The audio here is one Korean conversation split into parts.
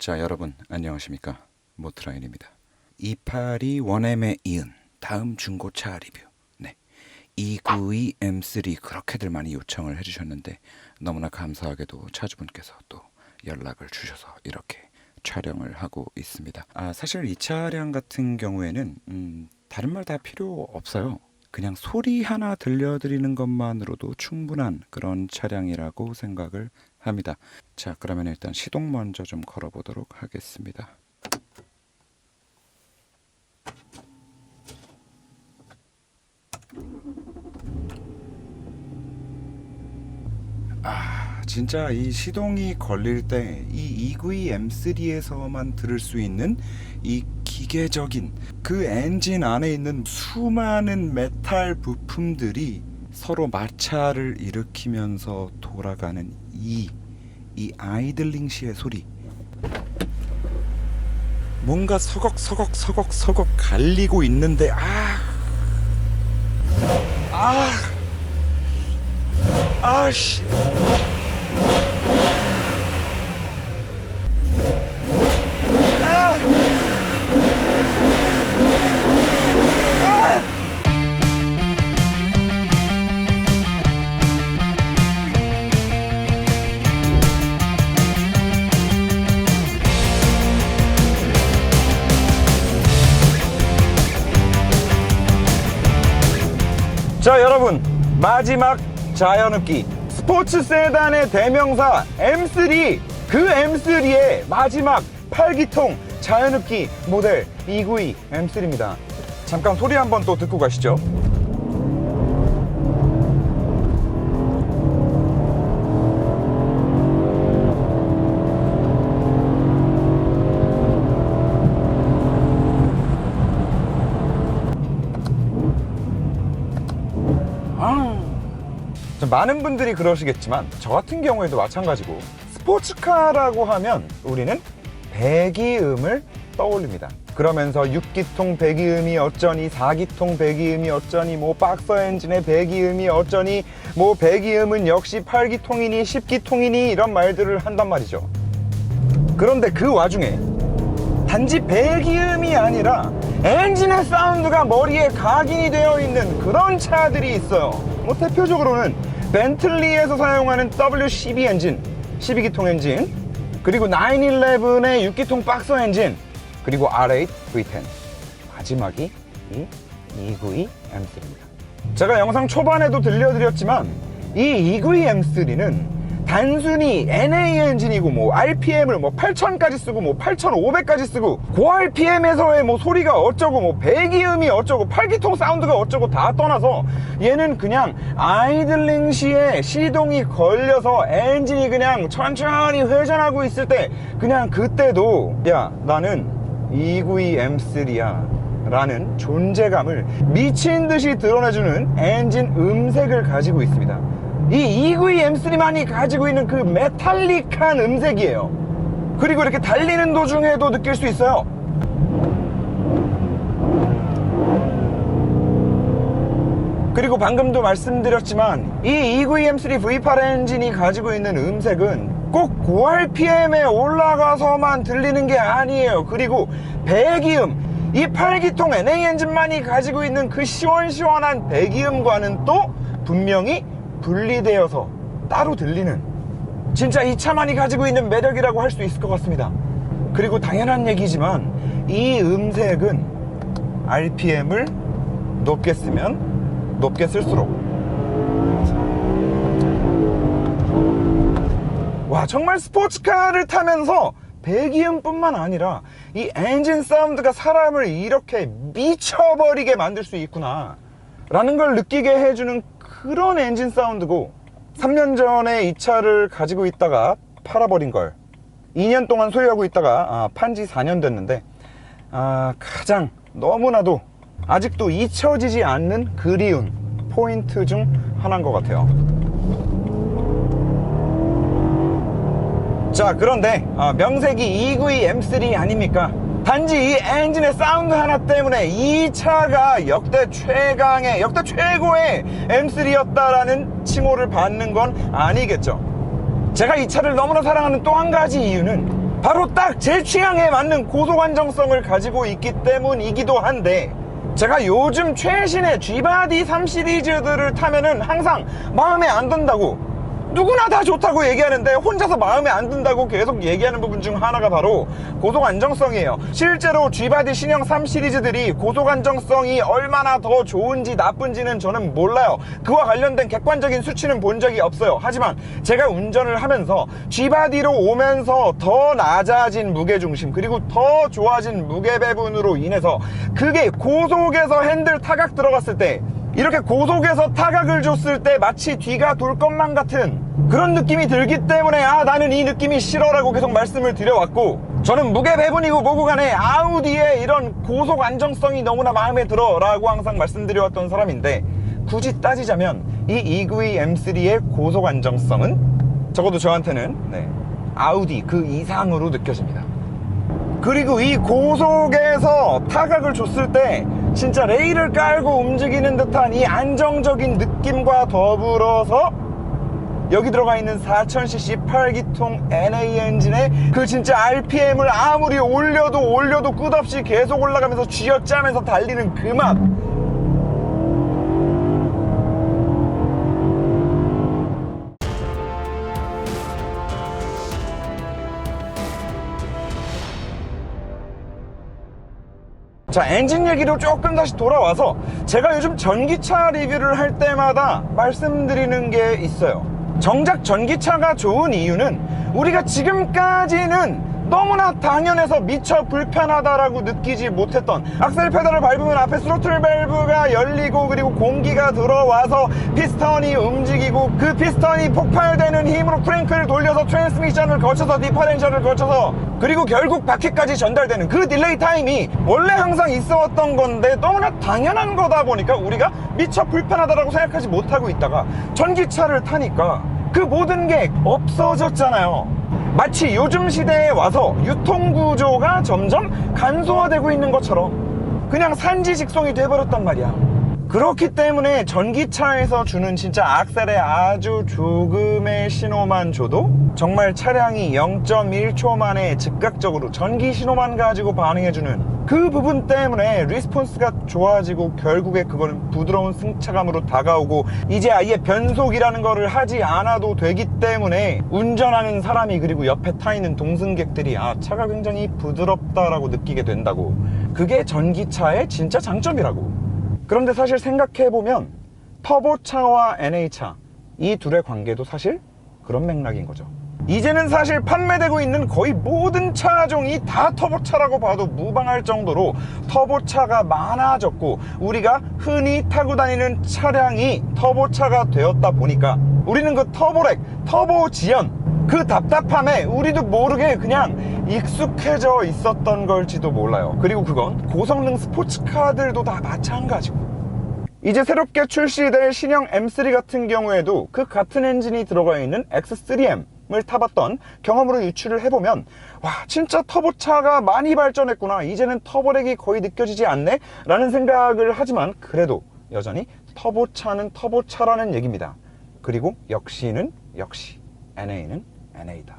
자 여러분 안녕하십니까? 모트라인입니다. 282 1M에 이은 다음 중고차 리뷰. 네. 292 M3 그렇게들 많이 요청을 해주셨는데 너무나 감사하게도 차주분께서 또 연락을 주셔서 이렇게 촬영을 하고 있습니다. 아 사실 이 차량 같은 경우에는 음, 다른 말 다 필요 없어요. 그냥 소리 하나 들려드리는 것만으로도 충분한 그런 차량이라고 생각을 합니다. 자, 그러면 일단 시동 먼저 좀 걸어보도록 하겠습니다. 아, 진짜 이 시동이 걸릴 때이292 M3에서만 들을 수 있는 이 기계적인 그 엔진 안에 있는 수많은 메탈 부품들이 서로 마찰을 일으키면서 돌아가는 이, 이 아이들링 시의 소리. 뭔가 서걱서걱 서걱 서걱 갈리고 있는데 아, 아, 아씨. 자 여러분 마지막 자연흡기. 스포츠 세단의 대명사 M3 그 M3의 마지막 8기통 자연흡기 모델 292 M3입니다. 잠깐 소리 한번 또 듣고 가시죠 많은 분들이 그러시겠지만 저 같은 경우에도 마찬가지고 스포츠카라고 하면 우리는 배기음을 떠올립니다. 그러면서 6기통 배기음이 어쩌니 4기통 배기음이 어쩌니 뭐 박서 엔진의 배기음이 어쩌니 뭐 배기음은 역시 8기통이니 10기통이니 이런 말들을 한단 말이죠. 그런데 그 와중에 단지 배기음이 아니라 엔진의 사운드가 머리에 각인이 되어 있는 그런 차들이 있어요. 뭐 대표적으로는 벤틀리에서 사용하는 W12 엔진, 12기통 엔진, 그리고 911의 6기통 박서 엔진, 그리고 R8 V10. 마지막이 이 292 M3입니다. 제가 영상 초반에도 들려드렸지만 이 292 M3는 단순히 NA 엔진이고 뭐 RPM을 뭐 8000까지 쓰고 뭐 8500까지 쓰고 고 RPM에서의 뭐 소리가 어쩌고 뭐 배기음이 어쩌고 8기통 사운드가 어쩌고 다 떠나서 얘는 그냥 아이들링 시에 시동이 걸려서 엔진이 그냥 천천히 회전하고 있을 때 그냥 그때도 야 나는 292 M3야 라는 존재감을 미친 듯이 드러내주는 엔진 음색을 가지고 있습니다. 이292 M3만이 가지고 있는 그 메탈릭한 음색이에요. 그리고 이렇게 달리는 도중에도 느낄 수 있어요. 그리고 방금도 말씀드렸지만 이292 M3 V8 엔진이 가지고 있는 음색은 꼭 고RPM에 올라가서만 들리는 게 아니에요. 그리고 배기음, 이 8기통 NA 엔진만이 가지고 있는 그 시원시원한 배기음과는 또 분명히 분리되어서 따로 들리는 진짜 이 차만이 가지고 있는 매력이라고 할 수 있을 것 같습니다. 그리고 당연한 얘기지만 이 음색은 RPM을 높게 쓰면 높게 쓸수록 와 정말 스포츠카를 타면서 배기음뿐만 아니라 이 엔진 사운드가 사람을 이렇게 미쳐버리게 만들 수 있구나 라는 걸 느끼게 해주는 그런 엔진 사운드고 3년 전에 이 차를 가지고 있다가 팔아버린 걸 2년 동안 소유하고 있다가 아, 판지 4년 됐는데 아, 가장 너무나도 아직도 잊혀지지 않는 그리운 포인트 중 하나인 것 같아요. 자, 그런데 아, 명색이 292 M3 아닙니까? 단지 이 엔진의 사운드 하나 때문에 이 차가 역대 최강의, 역대 최고의 M3였다라는 칭호를 받는 건 아니겠죠. 제가 이 차를 너무나 사랑하는 또 한 가지 이유는 바로 딱 제 취향에 맞는 고속 안정성을 가지고 있기 때문이기도 한데 제가 요즘 최신의 G바디 3 시리즈들을 타면은 항상 마음에 안 든다고 누구나 다 좋다고 얘기하는데 혼자서 마음에 안 든다고 계속 얘기하는 부분 중 하나가 바로 고속 안정성이에요. 실제로 G바디 신형 3 시리즈들이 고속 안정성이 얼마나 더 좋은지 나쁜지는 저는 몰라요. 그와 관련된 객관적인 수치는 본 적이 없어요. 하지만 제가 운전을 하면서 G바디로 오면서 더 낮아진 무게중심 그리고 더 좋아진 무게 배분으로 인해서 그게 고속에서 핸들 타각 들어갔을 때 이렇게 고속에서 타각을 줬을 때 마치 뒤가 돌 것만 같은 그런 느낌이 들기 때문에 아 나는 이 느낌이 싫어라고 계속 말씀을 드려왔고 저는 무게 배분이고 뭐고 간에 아우디의 이런 고속 안정성이 너무나 마음에 들어 라고 항상 말씀드려왔던 사람인데 굳이 따지자면 이 EQE M3의 고속 안정성은 적어도 저한테는 네, 아우디 그 이상으로 느껴집니다. 그리고 이 고속에서 타각을 줬을 때 진짜 레일을 깔고 움직이는 듯한 이 안정적인 느낌과 더불어서 여기 들어가 있는 4000cc 8기통 NA 엔진의 그 진짜 RPM을 아무리 올려도 올려도 끝없이 계속 올라가면서 쥐어짜면서 달리는 그 맛. 자 엔진 얘기로 조금 다시 돌아와서 제가 요즘 전기차 리뷰를 할 때마다 말씀드리는 게 있어요. 정작 전기차가 좋은 이유는 우리가 지금까지는 너무나 당연해서 미처 불편하다라고 느끼지 못했던 악셀 페달을 밟으면 앞에 스로틀 밸브가 열리고 그리고 공기가 들어와서 피스턴이 움직이고 그 피스턴이 폭발되는 힘으로 크랭크를 돌려서 트랜스미션을 거쳐서 디퍼렌셜을 거쳐서 그리고 결국 바퀴까지 전달되는 그 딜레이 타임이 원래 항상 있어왔던 건데 너무나 당연한 거다 보니까 우리가 미처 불편하다라고 생각하지 못하고 있다가 전기차를 타니까 그 모든 게 없어졌잖아요. 마치 요즘 시대에 와서 유통구조가 점점 간소화되고 있는 것처럼 그냥 산지 직송이 돼버렸단 말이야. 그렇기 때문에 전기차에서 주는 진짜 악셀의 아주 조금의 신호만 줘도 정말 차량이 0.1초 만에 즉각적으로 전기 신호만 가지고 반응해주는 그 부분 때문에 리스폰스가 좋아지고 결국에 그거는 부드러운 승차감으로 다가오고 이제 아예 변속이라는 거를 하지 않아도 되기 때문에 운전하는 사람이 그리고 옆에 타 있는 동승객들이 아 차가 굉장히 부드럽다라고 느끼게 된다고. 그게 전기차의 진짜 장점이라고 그런데 사실 생각해보면 터보차와 NA차 이 둘의 관계도 사실 그런 맥락인 거죠. 이제는 사실 판매되고 있는 거의 모든 차종이 다 터보차라고 봐도 무방할 정도로 터보차가 많아졌고 우리가 흔히 타고 다니는 차량이 터보차가 되었다 보니까 우리는 그 터보렉, 터보 지연 그 답답함에 우리도 모르게 그냥 익숙해져 있었던 걸지도 몰라요. 그리고 그건 고성능 스포츠카들도 다 마찬가지고. 이제 새롭게 출시될 신형 M3 같은 경우에도 그 같은 엔진이 들어가 있는 X3M을 타봤던 경험으로 유추를 해보면 와 진짜 터보차가 많이 발전했구나 이제는 터보렉이 거의 느껴지지 않네 라는 생각을 하지만 그래도 여전히 터보차는 터보차라는 얘기입니다 그리고 역시는 역시 NA는 NA다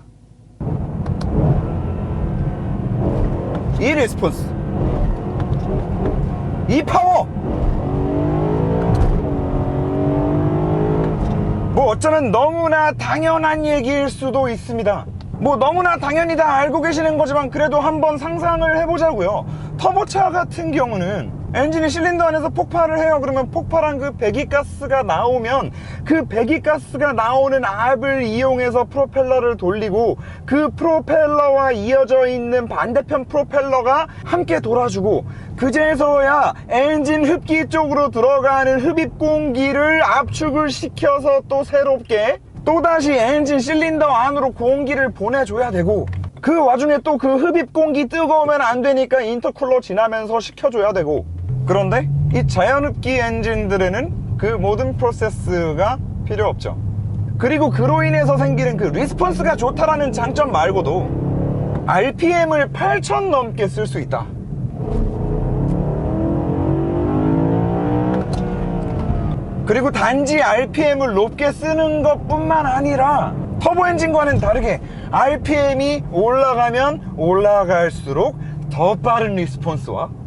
이 리스폰스 이 파워 뭐 어쩌면 너무나 당연한 얘기일 수도 있습니다. 뭐 너무나 당연히 다 알고 계시는 거지만 그래도 한번 상상을 해보자고요. 터보차 같은 경우는 엔진이 실린더 안에서 폭발을 해요. 그러면 폭발한 그 배기가스가 나오면 그 배기가스가 나오는 압을 이용해서 프로펠러를 돌리고 그 프로펠러와 이어져 있는 반대편 프로펠러가 함께 돌아주고 그제서야 엔진 흡기 쪽으로 들어가는 흡입 공기를 압축을 시켜서 또 새롭게 또다시 엔진 실린더 안으로 공기를 보내줘야 되고 그 와중에 또 그 흡입 공기 뜨거우면 안 되니까 인터쿨러 지나면서 식혀줘야 되고 그런데 이 자연흡기 엔진들에는 그 모든 프로세스가 필요 없죠. 그리고 그로 인해서 생기는 그 리스폰스가 좋다라는 장점 말고도 RPM을 8000 넘게 쓸 수 있다. 그리고 단지 RPM을 높게 쓰는 것 뿐만 아니라 터보 엔진과는 다르게 RPM이 올라가면 올라갈수록 더 빠른 리스폰스와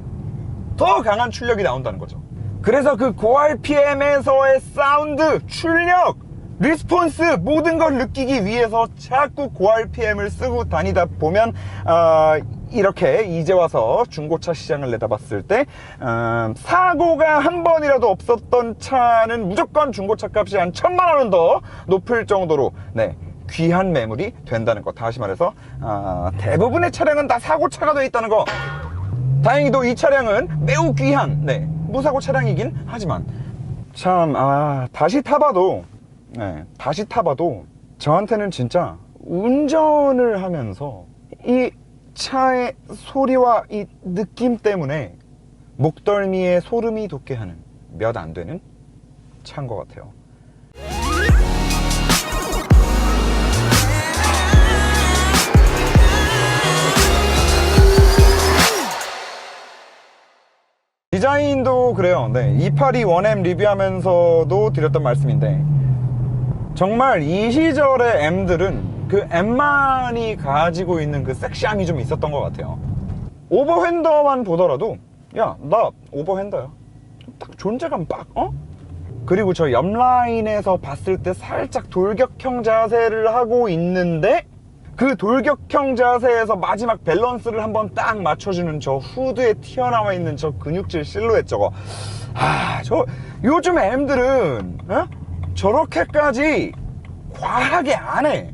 더 강한 출력이 나온다는 거죠. 그래서 그 고RPM에서의 사운드, 출력, 리스폰스 모든 걸 느끼기 위해서 자꾸 고RPM을 쓰고 다니다 보면 어, 이렇게 이제 와서 중고차 시장을 내다봤을 때 음, 사고가 한 번이라도 없었던 차는 무조건 중고차 값이 한 천만 원은 더 높을 정도로 네 귀한 매물이 된다는 거 다시 말해서 아, 대부분의 차량은 다 사고차가 되어 있다는 거 다행히도 이 차량은 매우 귀한 네, 무사고 차량이긴 하지만 참 아, 다시 타봐도 네, 다시 타봐도 저한테는 진짜 운전을 하면서 이 차의 소리와 이 느낌 때문에 목덜미에 소름이 돋게 하는 몇 안 되는 차인 것 같아요. 디자인도 그래요. 네, 282 1M 리뷰하면서도 드렸던 말씀인데 정말 이 시절의 M들은 그 M만이 가지고 있는 그 섹시함이 좀 있었던 것 같아요. 오버핸더만 보더라도 야, 나 오버핸더야. 딱 존재감 빡, 어? 그리고 저 옆라인에서 봤을 때 살짝 돌격형 자세를 하고 있는데 그 돌격형 자세에서 마지막 밸런스를 한번 딱 맞춰주는 저 후드에 튀어나와 있는 저 근육질 실루엣 저거 아, 저 요즘 M들은 어? 저렇게까지 과하게 안 해.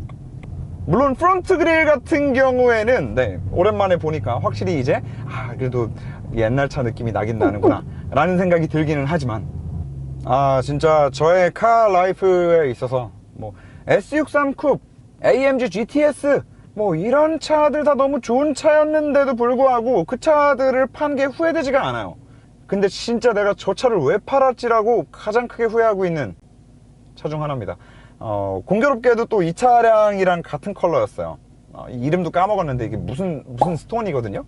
물론 프론트 그릴 같은 경우에는 네, 오랜만에 보니까 확실히 이제 아 그래도 옛날 차 느낌이 나긴 나는구나 라는 생각이 들기는 하지만 아 진짜 저의 카 라이프에 있어서 뭐 S63 쿱, AMG GTS 뭐 이런 차들 다 너무 좋은 차였는데도 불구하고 그 차들을 판 게 후회되지가 않아요 근데 진짜 내가 저 차를 왜 팔았지라고 가장 크게 후회하고 있는 차 중 하나입니다. 어, 공교롭게도 또 이 차량이랑 같은 컬러였어요. 어, 이 이름도 까먹었는데 이게 무슨 무슨 스톤이거든요.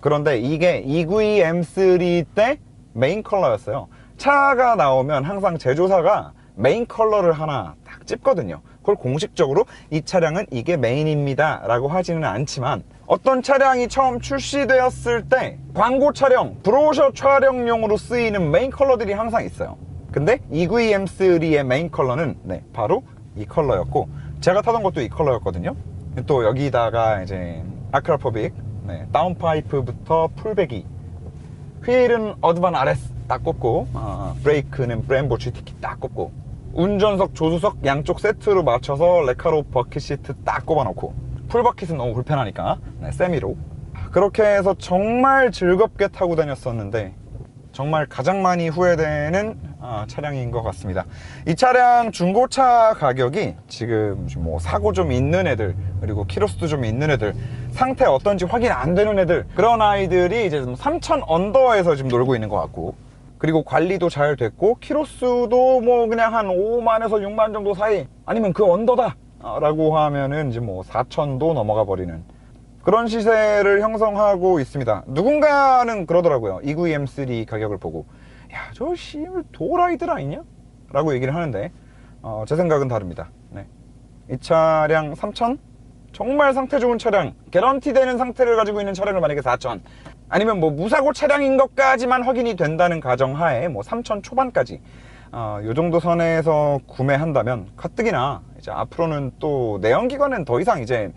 그런데 이게 292 M3 때 메인 컬러였어요. 차가 나오면 항상 제조사가 메인 컬러를 하나 딱 찝거든요. 그걸 공식적으로 이 차량은 이게 메인입니다 라고 하지는 않지만 어떤 차량이 처음 출시되었을 때 광고 촬영, 브로셔 촬영용으로 쓰이는 메인 컬러들이 항상 있어요. 근데 292 M3의 메인 컬러는 네, 바로 이 컬러였고 제가 타던 것도 이 컬러였거든요. 또 여기다가 이제 아크라포빅 네, 다운파이프부터 풀배기 휠은 어드반 RS 딱 꼽고 어, 브레이크는 브em보 GTK 딱 꼽고 운전석 조수석 양쪽 세트로 맞춰서 레카로 버킷 시트 딱 꼽아놓고 풀버킷은 너무 불편하니까. 네, 세미로. 그렇게 해서 정말 즐겁게 타고 다녔었는데 정말 가장 많이 후회되는 아, 차량인 것 같습니다. 이 차량 중고차 가격이 지금 뭐 사고 좀 있는 애들 그리고 키로수도 좀 있는 애들 상태 어떤지 확인 안 되는 애들 그런 아이들이 이제 3천 언더에서 지금 놀고 있는 것 같고 그리고 관리도 잘 됐고 키로수도 뭐 그냥 한 5만에서 6만 정도 사이 아니면 그 언더다 아, 라고 하면은 이제 뭐 4천도 넘어가 버리는 그런 시세를 형성하고 있습니다. 누군가는 그러더라고요. 292M3 가격을 보고 야, 저 씨발 도라이들 아니냐? 라고 얘기를 하는데 어, 제 생각은 다릅니다. 네. 이 차량 3천? 정말 상태 좋은 차량, 개런티 되는 상태를 가지고 있는 차량을 만약에 4천 아니면 뭐 무사고 차량인 것까지만 확인이 된다는 가정하에 뭐 3천 초반까지 어, 요 정도 선에서 구매한다면 가뜩이나 이제 앞으로는 또 내연기관은 더 이상 이제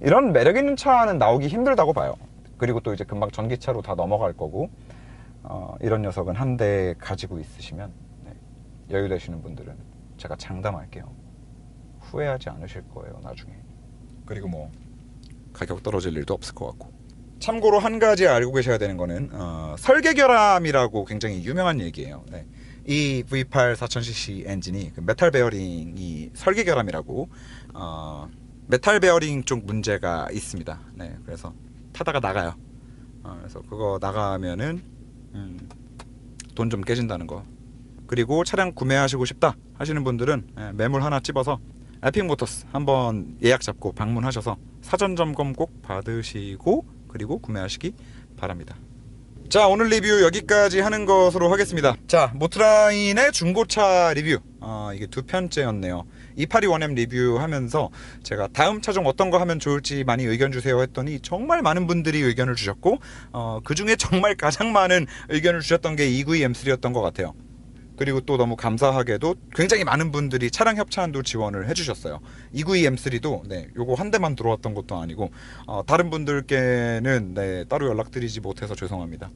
이런 매력 있는 차는 나오기 힘들다고 봐요. 그리고 또 이제 금방 전기차로 다 넘어갈 거고 어, 이런 녀석은 한 대 가지고 있으시면 네, 여유 되시는 분들은 제가 장담할게요. 후회하지 않으실 거예요 나중에. 그리고 뭐 가격 떨어질 일도 없을 것 같고. 참고로 한 가지 알고 계셔야 되는 거는 어, 설계 결함이라고 굉장히 유명한 얘기예요. 네. 이 V8 4000cc 엔진이 그 메탈 베어링이 설계 결함이라고 어, 메탈 베어링 쪽 문제가 있습니다. 네, 그래서 타다가 나가요. 어, 그래서 그거 나가면은 음, 돈 좀 깨진다는 거. 그리고 차량 구매하시고 싶다 하시는 분들은 예, 매물 하나 찝어서 에픽 모터스 한번 예약 잡고 방문하셔서 사전 점검 꼭 받으시고 그리고 구매하시기 바랍니다. 자 오늘 리뷰 여기까지 하는 것으로 하겠습니다. 자 모트라인의 중고차 리뷰. 아 이게 두 편째였네요. 282원M 리뷰하면서 제가 다음 차종 어떤 거 하면 좋을지 많이 의견 주세요 했더니 정말 많은 분들이 의견을 주셨고 어, 그 중에 정말 가장 많은 의견을 주셨던 게 292M3였던 것 같아요 그리고 또 너무 감사하게도 굉장히 많은 분들이 차량 협찬도 지원을 해주셨어요. 292M3도 네, 요거 한 대만 들어왔던 것도 아니고 어, 다른 분들께는 네, 따로 연락드리지 못해서 죄송합니다.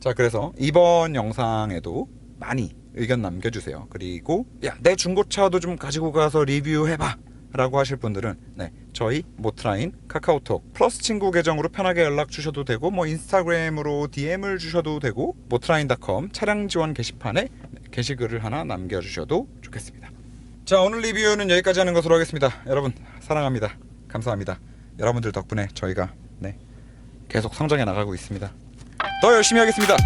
자, 그래서 이번 영상에도 많이 의견 남겨주세요. 그리고 야, 내 중고차도 좀 가지고 가서 리뷰해봐. 라고 하실 분들은 네, 저희 모트라인 카카오톡 플러스 친구 계정으로 편하게 연락 주셔도 되고 뭐 인스타그램으로 DM을 주셔도 되고 모트라인.com 차량 지원 게시판에 네, 게시글을 하나 남겨주셔도 좋겠습니다. 자 오늘 리뷰는 여기까지 하는 것으로 하겠습니다. 여러분 사랑합니다. 감사합니다. 여러분들 덕분에 저희가 네, 계속 성장해 나가고 있습니다. 더 열심히 하겠습니다.